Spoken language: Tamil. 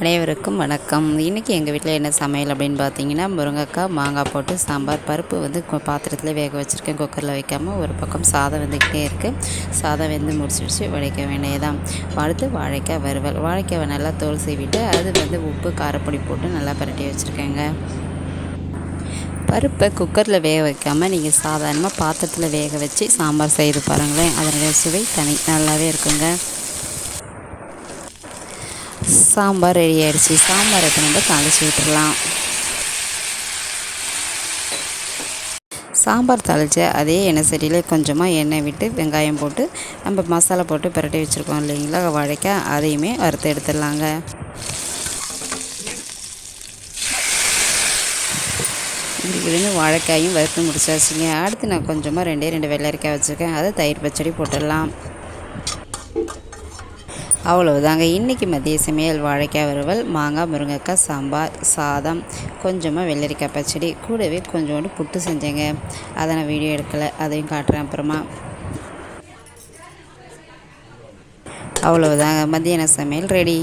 அனைவருக்கும் வணக்கம். இன்றைக்கி எங்கள் வீட்டில் என்ன சமையல் அப்படின்னு பார்த்தீங்கன்னா முருங்கைக்காய் மாங்காய் போட்டு சாம்பார் பருப்பு வந்து பாத்திரத்தில் வேக வச்சுருக்கேன். குக்கரில் வைக்காமல் ஒரு பக்கம் சாதம் வெந்துக்கிட்டே இருக்குது சாதம் வெந்து முடிச்சிடுச்சு வடைக்க வேண்டியதான் அடுத்து வாழைக்காய் வறுவல். வாழைக்காவை நல்லா தோல் சீவிட்டு அது வந்து உப்பு காரப்பொடி போட்டு நல்லா பரட்டி வச்சுருக்கேங்க. பருப்பை குக்கரில் வேக வைக்காமல் நீங்கள் சாதாரணமாக பாத்திரத்தில் வேக வச்சு சாம்பார் செய்து பாருங்களேன். அதனுடைய சுவை தனி நல்லாவே இருக்குங்க. சாம்பார் ரெடி ஆயிடுச்சு. சாம்பார் இப்போ நம்ம தாளிச்சு விட்டுடலாம் சாம்பார் தாளித்த அதே எண்ணெய் சட்டியில் கொஞ்சமாக எண்ணெய் விட்டு வெங்காயம் போட்டு நம்ம மசாலா போட்டு பிரட்டி வச்சுருக்கோம் இல்லைங்களா? வாழைக்காய் அதையுமே வறுத்து எடுத்துடலாங்க. இப்படின்னு வாழைக்காயும் வறுத்து முடிச்சாச்சுங்க. அடுத்து நான் கொஞ்சமாக ரெண்டே ரெண்டு வெள்ளரிக்காய் வச்சுருக்கேன். அதை தயிர் பச்சடி போட்டுடலாம். அவ்வளவுதாங்க. இன்றைக்கி மதிய சமையல் வாழைக்காய் வறுவல் மாங்காய் முருங்கைக்காய் சாம்பார் சாதம் கொஞ்சமாக வெள்ளரிக்காய் பச்சடி கூடவே கொஞ்சோண்டு புட்டு செஞ்சேங்க. அதை நான் வீடியோ எடுக்கலை அதையும் காட்டுறேன் அப்புறமா. அவ்வளவுதாங்க. மதியான சமையல் ரெடி.